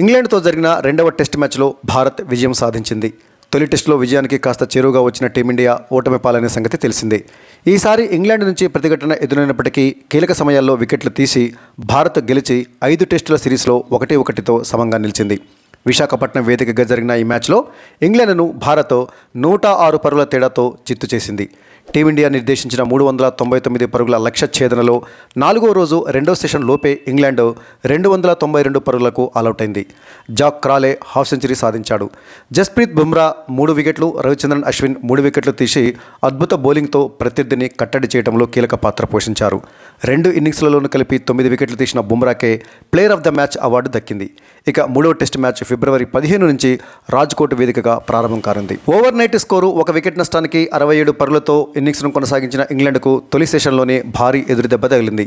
ఇంగ్లాండ్తో జరిగిన రెండవ టెస్ట్ మ్యాచ్లో భారత్ విజయం సాధించింది. తొలి టెస్టులో విజయానికి కాస్త చేరువుగా వచ్చిన టీమిండియా ఓటమి పాలనే సంగతి తెలిసిందే. ఈసారి ఇంగ్లాండ్ నుంచి ప్రతిఘటన ఎదురైనప్పటికీ కీలక సమయాల్లో వికెట్లు తీసి భారత్ గెలిచి ఐదు టెస్టుల సిరీస్లో ఒకటి ఒకటితో సమంగా నిలిచింది. విశాఖపట్నం వేదికగా జరిగిన ఈ మ్యాచ్లో ఇంగ్లాండ్ను భారత్ నూట ఆరు పరుగుల తేడాతో చిత్తు చేసింది. టీమిండియా నిర్దేశించిన మూడు వందల తొంభై తొమ్మిది పరుగుల లక్ష్య ఛేదనలో నాలుగో రోజు రెండో సెషన్ లోపే ఇంగ్లాండ్ రెండు వందల తొంభై రెండు పరుగులకు ఆలౌట్ అయింది జాక్ క్రాలే హాఫ్ సెంచరీ సాధించాడు. జస్ప్రీత్ బుమ్రా మూడు వికెట్లు రవిచంద్రన్ అశ్విన్ మూడు వికెట్లు తీసి అద్భుత బౌలింగ్తో ప్రత్యర్థిని కట్టడి చేయడంలో కీలక పాత్ర పోషించారు. రెండు ఇన్నింగ్స్లలోనూ కలిపి తొమ్మిది వికెట్లు తీసిన బుమ్రాకే player of the match award దక్కింది. ఇక మూడో టెస్ట్ మ్యాచ్ ఫిబ్రవరి పదిహేను నుంచి రాజ్కోట్ వేదికగా ప్రారంభం కానుంది. ఓవర్ నైట్ స్కోరు ఒక వికెట్ నష్టానికి అరవై ఏడు పరులతో ఇన్నింగ్స్ను కొనసాగించిన ఇంగ్లాండ్కు తొలి సెషన్లోనే భారీ ఎదురుదెబ్బ తగిలింది.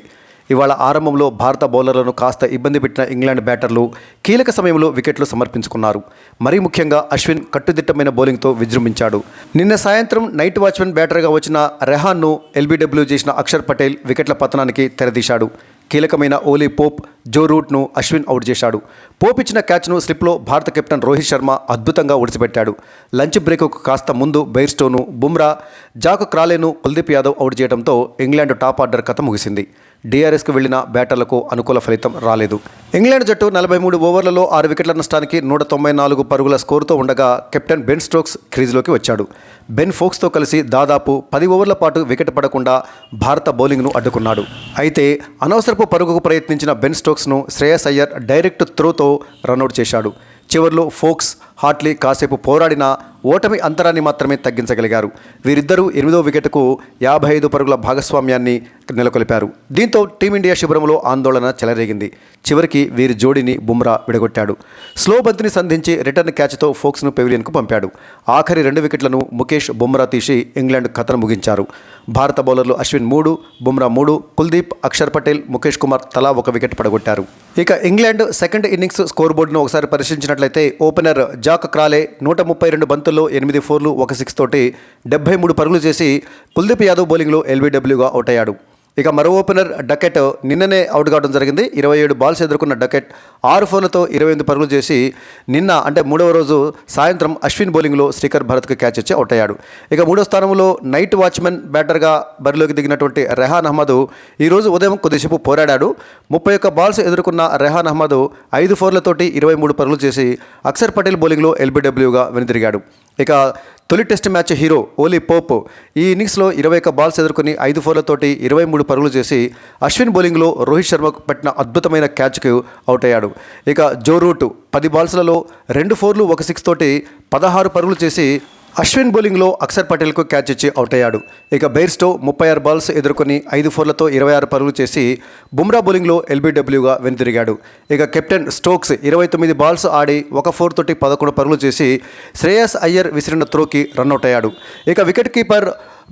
ఇవాళ ఆరంభంలో భారత బౌలర్లను కాస్త ఇబ్బంది పెట్టిన ఇంగ్లాండ్ బ్యాటర్లు కీలక సమయంలో వికెట్లు సమర్పించుకున్నారు. మరీ ముఖ్యంగా అశ్విన్ కట్టుదిట్టమైన బౌలింగ్తో విజృంభించాడు. నిన్న సాయంత్రం నైట్ వాచ్మెన్ బ్యాటర్గా వచ్చిన రెహాన్ను ఎల్బీడబ్ల్యూ చేసిన అక్షర్ పటేల్ వికెట్ల పతనానికి తెరదీశాడు. కీలకమైన ఓలీ పోప్ జో రూట్ను అశ్విన్ అవుట్ చేశాడు. పోపిచ్చిన క్యాచ్ను స్లిప్లో భారత కెప్టెన్ రోహిత్ శర్మ అద్భుతంగా ఒడిసిపెట్టాడు. లంచ్ బ్రేక్కు కాస్త ముందు బెయిర్స్టోను బుమ్రా జాక్ క్రాలేను కుల్దీప్ యాదవ్ అవుట్ చేయడంతో ఇంగ్లాండ్ టాప్ ఆర్డర్ కథ ముగిసింది. డిఆర్ఎస్కు వెళ్ళిన బ్యాటర్లకు అనుకూల ఫలితం రాలేదు. ఇంగ్లాండ్ జట్టు నలభై మూడు ఓవర్లలో ఆరు వికెట్ల నష్టానికి నూట తొంభై నాలుగు పరుగుల స్కోరుతో ఉండగా కెప్టెన్ బెన్ స్టోక్స్ క్రీజ్లోకి వచ్చాడు. బెన్ ఫోక్స్తో కలిసి దాదాపు పది ఓవర్ల పాటు వికెట్ పడకుండా భారత బౌలింగ్ను అడ్డుకున్నాడు. అయితే అనవసరపు పరుగుకు ప్రయత్నించిన బెన్ స్టోక్స్ను శ్రేయస్ అయ్యర్ డైరెక్ట్ త్రోతో రన్అట్ చేశాడు. చివర్లో ఫోక్స్ హాట్లీ కాసేపు పోరాడిన ఓటమి అంతరాన్ని మాత్రమే తగ్గించగలిగారు. వీరిద్దరూ ఎనిమిదో వికెట్కు యాభై ఐదు పరుగుల భాగస్వామ్యాన్ని నెలకొల్పారు. దీంతో టీమిండియా శిబిరంలో ఆందోళన చెలరేగింది. చివరికి వీరి జోడీని బుమ్రా విడగొట్టాడు. స్లో బంతిని సంధించి రిటర్న్ క్యాచ్తో ఫోక్స్ను పెవిలియన్కు పంపాడు. ఆఖరి రెండు వికెట్లను ముఖేష్ బుమ్రా తీసి ఇంగ్లాండ్ కథను ముగించారు. భారత బౌలర్లు అశ్విన్ మూడు బుమ్రా మూడు కుల్దీప్ అక్షర్ పటేల్ ముఖేష్ కుమార్ తలా ఒక వికెట్ పడగొట్టారు. ఇక ఇంగ్లాండ్ సెకండ్ ఇన్నింగ్స్ స్కోర్ బోర్డును ఒకసారి పరిశీలించినట్లయితే ఓపెనర్ జాక్ క్రాలే నూట ముప్పై రెండు బంతుల్లో ఎనిమిది ఫోర్లు ఒక సిక్స్ తోటి డెబ్బై మూడు పరుగులు చేసి కుల్దీప్ యాదవ్ బౌలింగ్లో ఎల్బీడబ్ల్యూగా అవుట్ అయ్యాడు ఇక మరో ఓపెనర్ డకెట్ నిన్ననే అవుట్ కావడం జరిగింది. ఇరవై ఏడు బాల్స్ ఎదుర్కొన్న డకెట్ ఆరు ఫోన్లతో ఇరవై ఎనిమిది పరుగులు చేసి నిన్న అంటే మూడవ రోజు సాయంత్రం అశ్విన్ బౌలింగ్లో శ్రీకర్ భరత్కు క్యాచ్ ఇచ్చి అవుట్ అయ్యాడు. ఇక మూడో స్థానంలో నైట్ వాచ్మెన్ బ్యాటర్గా బరిలోకి దిగినటువంటి రెహాన్ అహ్మద్ ఈరోజు ఉదయం కొద్దిసేపు పోరాడాడు. ముప్పై ఒక్క బాల్స్ ఎదుర్కొన్న రెహాన్ అహ్మద్ ఐదు ఫోర్లతోటి ఇరవై మూడు పరుగులు చేసి అక్షర్ పటేల్ బౌలింగ్లో ఎల్బీడబ్ల్యూగా వెనుతిరిగాడు ఇక తొలి test match hero Ollie Pope ఈ ఇన్నింగ్స్లో ఇరవై ఒక్క బాల్స్ ఎదుర్కొని ఐదు ఫోర్లతోటి ఇరవై మూడు పరుగులు చేసి అశ్విన్ బౌలింగ్లో రోహిత్ శర్మకు పట్టిన అద్భుతమైన క్యాచ్కు అవుట్ అయ్యాడు. ఇక జో రూట్ పది బాల్స్లలో రెండు ఫోర్లు ఒక సిక్స్ తోటి పదహారు పరుగులు చేసి అశ్విన్ బౌలింగ్లో అక్షర్ పటేల్కు క్యాచ్ ఇచ్చి అవుట్ అయ్యాడు. ఇక బెయిర్స్టో ముప్పై ఆరు బాల్స్ ఎదుర్కొని ఐదు ఫోర్లతో ఇరవై ఆరు పరుగులు చేసి బుమ్రా బౌలింగ్లో ఎల్బీడబ్ల్యూగా వెనుతిరిగాడు ఇక కెప్టెన్ స్టోక్స్ ఇరవై తొమ్మిది బాల్స్ ఆడి ఒక ఫోర్ తోటి పదకొండు పరుగులు చేసి శ్రేయస్ అయ్యర్ విసిరిన త్రోకి రన్అట్ అయ్యాడు. ఇక వికెట్ కీపర్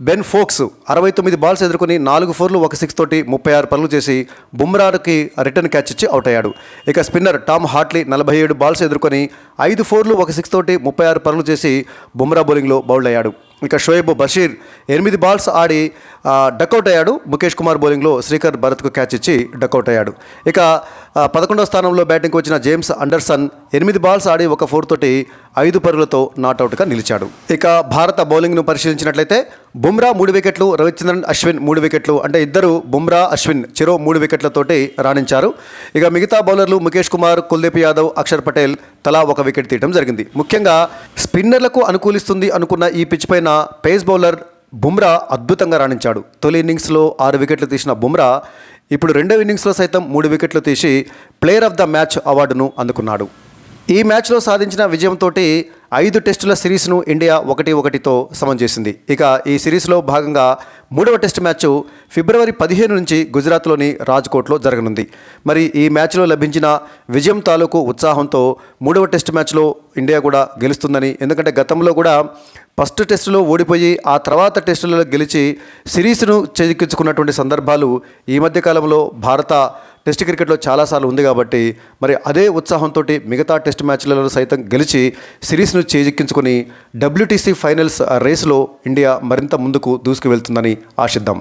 బెన్ ఫోక్స్ అరవై తొమ్మిది బాల్స్ ఎదుర్కొని నాలుగు ఫోర్లు ఒక సిక్స్ తోటి ముప్పై ఆరు పనులు చేసి బుమ్రాకి రిటర్న్ క్యాచ్ ఇచ్చి అవుట్ అయ్యాడు. ఇక స్పిన్నర్ టామ్ హార్ట్లీ నలభై ఏడు బాల్స్ ఎదుర్కొని ఐదు ఫోర్లు ఒక సిక్స్ తోటి ముప్పై ఆరు పనులు చేసి బుమ్రా బౌలింగ్లో బౌల్డ్ అయ్యాడు. ఇక షోయబ్ బషీర్ ఎనిమిది బాల్స్ ఆడి ఆ, డకౌట్ అయ్యాడు. ముఖేష్ కుమార్ బౌలింగ్లో శ్రీకర్ భరత్కు క్యాచ్ ఇచ్చి డకౌట్ అయ్యాడు. ఇక పదకొండవ స్థానంలో బ్యాటింగ్కి వచ్చిన జేమ్స్ అండర్సన్ ఎనిమిది బాల్స్ ఆడి ఒక ఫోర్ తోటి ఐదు పరుగులతో నాట్అవుట్గా నిలిచాడు. ఇక భారత బౌలింగ్ను పరిశీలించినట్లయితే బుమ్రా మూడు వికెట్లు రవిచంద్రన్ అశ్విన్ మూడు వికెట్లు అంటే ఇద్దరు బుమ్రా అశ్విన్ చెరో మూడు వికెట్లతోటి రాణించారు. ఇక మిగతా బౌలర్లు ముఖేష్ కుమార్ కుల్దీప్ యాదవ్ అక్షర్ పటేల్ తలా ఒక వికెట్ తీయడం జరిగింది. ముఖ్యంగా స్పిన్నర్లకు అనుకూలిస్తుంది అనుకున్న ఈ పిచ్ పైన పేస్ బౌలర్ బుమ్రా అద్భుతంగా రాణించాడు. తొలి ఇన్నింగ్స్లో ఆరు వికెట్లు తీసిన బుమ్రా ఇప్పుడు రెండవ ఇన్నింగ్స్లో సైతం మూడు వికెట్లు తీసి ప్లేయర్ ఆఫ్ ద మ్యాచ్ అవార్డును అందుకున్నాడు. ఈ మ్యాచ్లో సాధించిన విజయంతో ఐదు టెస్టుల సిరీస్ను ఇండియా ఒకటి ఒకటితో సమం చేసింది. ఇక ఈ సిరీస్లో భాగంగా మూడవ టెస్ట్ మ్యాచ్ ఫిబ్రవరి పదిహేను నుంచి గుజరాత్లోని రాజ్కోట్లో జరగనుంది. మరి ఈ మ్యాచ్లో లభించిన విజయం తాలూకు ఉత్సాహంతో మూడవ టెస్ట్ మ్యాచ్లో ఇండియా కూడా గెలుస్తుందని ఎందుకంటే గతంలో కూడా ఫస్ట్ టెస్టులో ఓడిపోయి ఆ తర్వాత టెస్టులలో గెలిచి సిరీస్ను చేజిక్కించుకున్నటువంటి సందర్భాలు ఈ మధ్యకాలంలో భారత టెస్ట్ క్రికెట్లో చాలాసార్లు ఉంది కాబట్టి మరి అదే ఉత్సాహంతో మిగతా టెస్ట్ మ్యాచ్లలో సైతం గెలిచి సిరీస్ను చేజిక్కించుకొని డబ్ల్యూటీసీ ఫైనల్స్ రేసులో ఇండియా మరింత ముందుకు దూసుకు వెళ్తుందని ఆశిద్దాం.